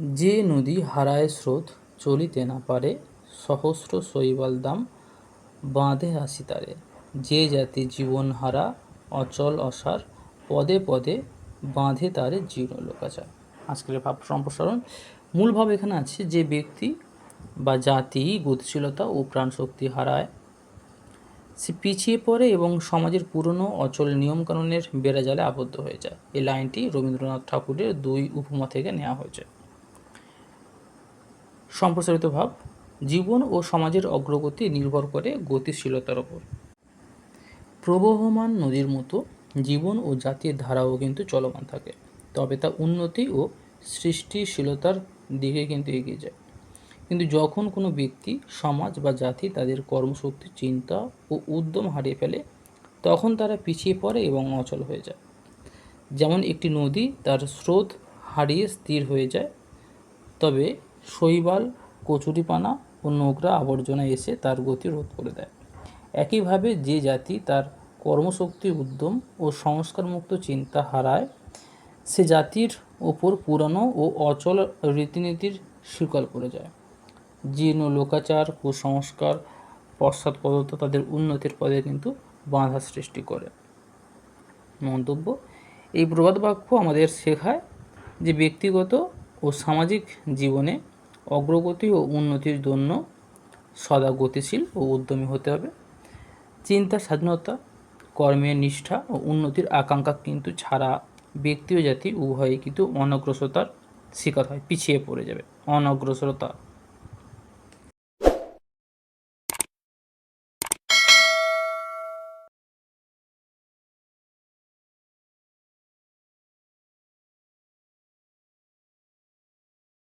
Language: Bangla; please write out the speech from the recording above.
যে নদী হারায় স্রোত চলিতে না পারে, সহস্র শৈবাল দাম বাঁধে আসি তারে। যে জাতি জীবন হারা, অচল অসার, পদে পদে বাঁধে তারে জীর্ণ লোকাচার। আজকের ভাব সম্প্রসারণ মূল ভাব এখানে আছে যে ব্যক্তি বা জাতি গতিশীলতা ও প্রাণশক্তি হারায়, সে পিছিয়ে পড়ে এবং সমাজের পুরনো অচল নিয়মকানুনের বেড়াজালে আবদ্ধ হয়ে যায়। এই লাইনটি রবীন্দ্রনাথ ঠাকুরের দুই উপমা থেকে নেওয়া হয়েছে। সম্প্রসারিত ভাব জীবন ও সমাজের অগ্রগতি নির্ভর করে গতিশীলতার ওপর প্রবহমান নদীর মতো জীবন ও জাতির ধারাও কিন্তু চলমান থাকে, তবে তা উন্নতি ও সৃষ্টিশীলতার দিকে কিন্তু এগিয়ে যায়। কিন্তু যখন কোনো ব্যক্তি, সমাজ বা জাতি তাদের কর্মশক্তি, চিন্তা ও উদ্যম হারিয়ে ফেলে, তখন তারা পিছিয়ে পড়ে এবং অচল হয়ে যায়। যেমন একটি নদী তার স্রোত হারিয়ে স্থির হয়ে যায়, তবে শৈবাল, কচুরিপানা ও নোংরা আবর্জনা এসে তার গতি রোধ করে দেয়। একইভাবে যে জাতি তার কর্মশক্তি, উদ্যম ও সংস্কারমুক্ত চিন্তা হারায়, সে জাতির ওপর পুরানো ও অচল রীতিনীতির শিকল পড়ে যায়। জীর্ণ লোকাচার, কুসংস্কার পশ্চাৎপদতা তাদের উন্নতির পদে কিন্তু বাধা সৃষ্টি করে। মন্তব্য, এই প্রবাদ বাক্য আমাদের শেখায় যে ব্যক্তিগত ও সামাজিক জীবনে অগ্রগতি ও উন্নতির জন্য সদা গতিশীল ও উদ্যমী হতে হবে। চিন্তা, স্বাধীনতা কর্মের নিষ্ঠা ও উন্নতির আকাঙ্ক্ষা কিন্তু ছাড়া ব্যক্তি ও জাতি উভয়ই কিন্তু অনগ্রসরতার শিকার হয়, পিছিয়ে পড়ে যাবে। অনগ্রসরতা